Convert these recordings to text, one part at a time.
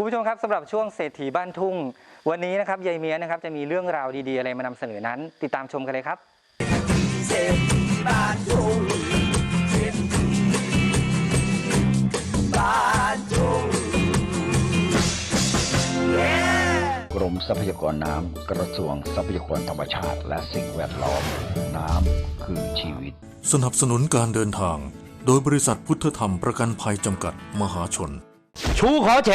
คุณผู้ชมครับสำหรับช่วงเศรษฐีบ้านทุ่ง วันนี้นะครับยายเมียนะครับจะมีเรื่องราวดีๆอะไรมานำเสนอนั้น ติดตามชมกันเลยครับเศรษฐีบ้านทุ่งเศรษฐีบ้านทุ่งกรมทรัพยากรน้ำกระทรวงทรัพยากรธรรมชาติ และสิ่งแวดล้อม น้ำคือชีวิต สนับสนุนการเดินทาง โดยบริษัทพุทธธรรมประกันภัยจำกัดมหาชน ชูขอแฉ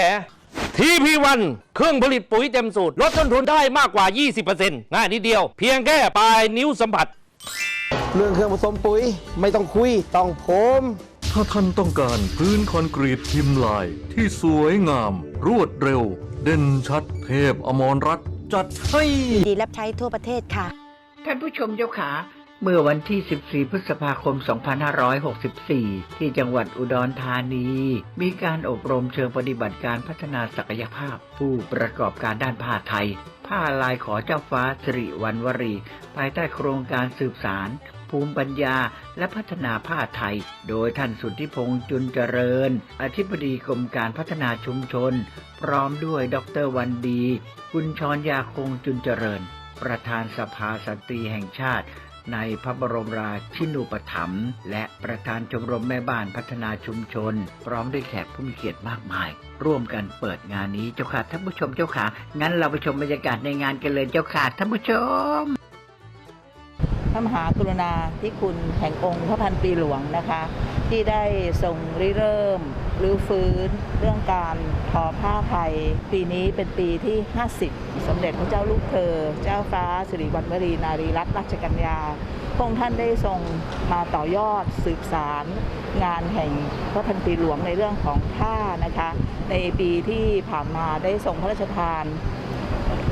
ทีพีวันเครื่องผลิตปุ๋ยเต็มสูตร ลดต้นทุนได้มากกว่า 20%ง่ายนิดเดียว เพียงแค่ปลายนิ้วสัมผัส เรื่องเครื่องผสมปุ๋ยไม่ต้องคุย ต้องผมถ้าท่านต้องการพื้นคอนกรีตพิมพ์ลายที่สวยงาม รวดเร็ว เด่นชัด เทพอมรรัตน์จัดให้ ดีรับใช้ทั่วประเทศค่ะ ท่านผู้ชมเจ้าขา เมื่อวันที่ 14 พฤษภาคม 2564 ที่จังหวัดอุดรธานี มีการอบรมเชิงปฏิบัติการพัฒนาศักยภาพ ผู้ประกอบการด้านผ้าไทย ผ้าลายขอเจ้าฟ้าสิริวันวรี ภายใต้โครงการสืบสาร ภูมิปัญญาและพัฒนาผ้าไทย โดยท่านสุทธิพงษ์จุนเจริญ อธิบดีกรมการพัฒนาชุมชน พร้อมด้วยดรวันดีกุญชรยาคงจุนเจริญ ประธานสภาสตรีแห่งชาติ ในพระบรมราชินูปถัมภ์และประธานชมรมแม่บ้านพัฒนาชุมชน พร้อมด้วยแขกผู้มีเกียรติมากมาย ร่วมกันเปิดงานนี้เจ้าค่ะท่านผู้ชมเจ้าค่ะ งั้นเราไปชมบรรยากาศในงานกันเลยเจ้าค่ะท่านผู้ชมพระมหากรุณาธิคุณแห่งองค์พระพันปีหลวงนะคะ ที่ได้ทรงริเริ่ม รื้อฟื้นเรื่องการทอผ้าไทย ปีนี้เป็นปีที่ 50 สมเด็จพระเจ้าลูกเธอ เจ้าฟ้าสิริวัณวรีนารีรัตนราชกัญญาพระองค์ท่านได้ทรงมาต่อยอดสืบสารงานแห่งพระพันปีหลวงในเรื่องของผ้านะคะ ในปีที่ผ่านมาได้ทรงพระราชทาน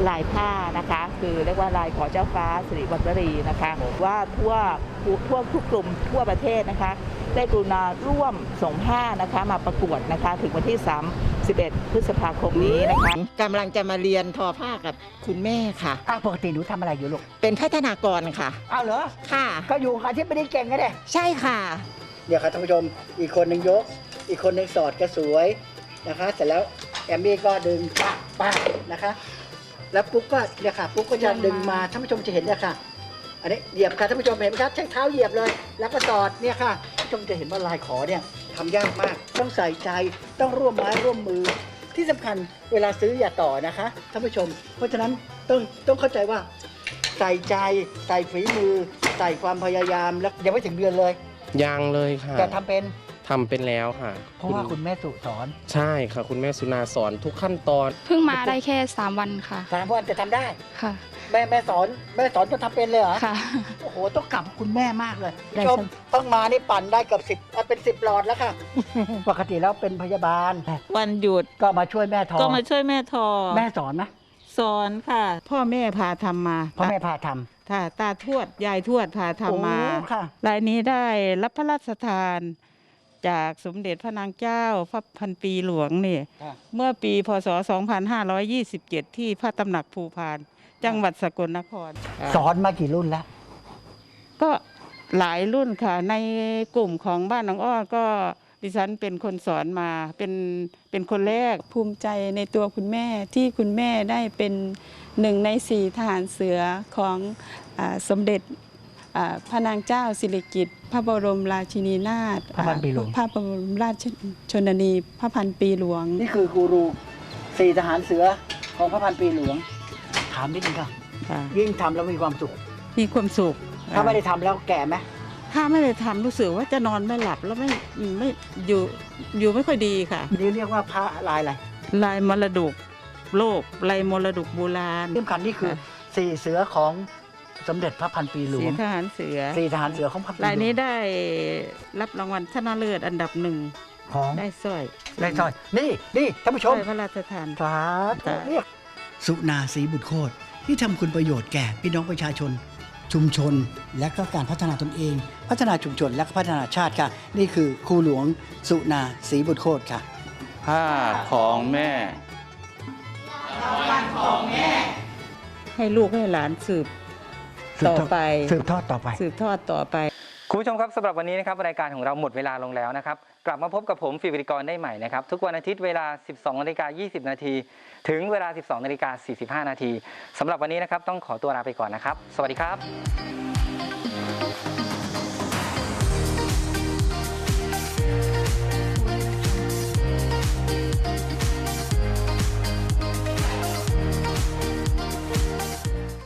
ลายผ้านะคะ คือเรียกว่าลายขอเจ้าฟ้าสิริวัณวรีนะคะว่าทั่วทั่วทุกกลุ่มทั่วประเทศนะคะ ได้กรุณาร่วมส่งผ้านะคะมาประกวดนะคะ ถึงวันที่ 31 พฤษภาคมนี้นะคะกำลังจะมาเรียนทอผ้ากับคุณแม่ค่ะอ้าวปกติหนูทำอะไรอยู่ลูก เป็นพัฒนากรค่ะ อ้าวเหรอ ค่ะ ก็อยู่ค่ะที่ไม่ได้เก่งกันเด้ใช่ค่ะ เดี๋ยวค่ะท่านผู้ชมอีกคนหนึ่งยก อีกคนหนึ่งสอดก็สวยนะคะ เสร็จแล้วแอมมี่ก็ดึงป้าป้านะคะ แล้วปุ๊กก็เนี่ยค่ะ ปุ๊กก็จะดึงมาท่านผู้ชมจะเห็นเนี่ยค่ะ อันนี้เหยียบค่ะท่านผู้ชมเห็นไหมครับใช้เท้าเหยียบเลย แล้วก็สอดเนี่ยค่ะท่านผู้ ชมจะเห็นว่าลายขอเนี่ยทำยากมาก ต้องใส่ใจต้องร่วมไม้ร่วมมือ ที่สำคัญเวลาซื้ออย่าต่อนะคะท่านผู้ชม เพราะฉะนั้นต้องต้องเข้าใจว่า ใส่ใจใส่ฝีมือ ใส่ความพยายามแล้วยังไม่ถึงเดือนเลย ยังเลยค่ะ แต่ทำเป็น ทำเป็นแล้วค่ะ เพราะว่าคุณแม่สุสอนใช่ค่ะ คุณแม่สุนาสอนทุกขั้นตอนเพิ่งมาได้แค่ 3 วันค่ะสามวันจะทำได้ ค่ะ แม่แม่สอนแม่สอนจนทำเป็นเลยเหรอค่ะ โอ้โหต้องกลับคุณแม่มากเลยได้ชมสนต้องมานี่ปั่นได้เกือบสิบเป็นสิบหลอดแล้วค่ะ ปกติแล้วเป็นพยาบาล วันหยุดก็มาช่วยแม่ทอก็มาช่วยแม่ทอแม่สอนไหมสอนค่ะ พ่อแม่พาทำมาพ่อแม่พาทค่ะตาทวด ยายทวดพาำทำมาโอ้ค่ะ รายนี้ได้รับพระราชทาน จากสมเด็จพระนางเจ้าพระพันปีหลวงเนี่ยอะ เมื่อปีพศ 2527 ที่พระตำหนักภูพาน จังหวัดสกลนคร สอนมากี่รุ่นแล้ว ก็หลายรุ่นค่ะ ในกลุ่มของบ้านน้องอ้อก็ดิฉันเป็นคนสอนมาเป็นเป็นคนแรก ภูมิใจในตัวคุณแม่ที่คุณแม่ได้เป็นหนึ่งในสี่ทหารเสือของอาสมเด็จอ่า พระนางเจ้าสิริกิติ์พระบรมราชินีนาถพระพันปีหลวง พระบรมราชชนนี พระพันปีหลวง นี่คือกูรูสี่ทหารเสือของพระพันปีหลวง ถามนิดนึงค่ะ ค่ะยิ่งทำแล้วมีความสุข มีความสุขถ้าไม่ได้ทำแล้วแก่ไหมถ้าไม่ได้ทำรู้สึกว่าจะนอนไม่หลับแล้วไม่ไม่อยู่อยู่ไม่ค่อยดีค่ะ นี่เรียกว่าพระลายอะไรลายมรดกโลกลายมรดกโบราณ ที่สำคัญนี่คือสี่เสือของ สมเด็จพระพันปีหลวสีงทหารเสือสี่ทหารเสือของพระพันปีหลวงรายนี้ได้รับรางวัลชนะเลิศอันดับหนึ่งของได้สร้อยได้สร้อย นี่นี่ท่านผู้ชสร้มอยพระราชทาน สาธุจ้ะเรียกสุนาสีบุตรโคตรที่ทำคุณประโยชน์แก่พี่น้องประชาชน ชุมชนและก็การพัฒนาตนเอง พัฒนาชุมชนและก็พัฒนาชาติค่ะ นี่คือครูหลวงสุนาสีบุตรโคตรค่ะ ผ้าของแม่ ให้ลูกให้หลานสืบ ต่อไป สืบทอดต่อไป สืบทอดต่อไป คุณผู้ชมผู้ชมครับสำหรับวันนี้นะครับรายการของเราหมดเวลาลงแล้วนะครับ กลับมาพบกับผมฟิวริกรได้ใหม่นะครับ ทุกวันอาทิตย์เวลา 12นาฬิกา20 นาที ถึงเวลา 12นาฬิกา45 นาทีสำหรับวันนี้นะครับต้องขอตัวลาไปก่อนนะครับ สวัสดีครับ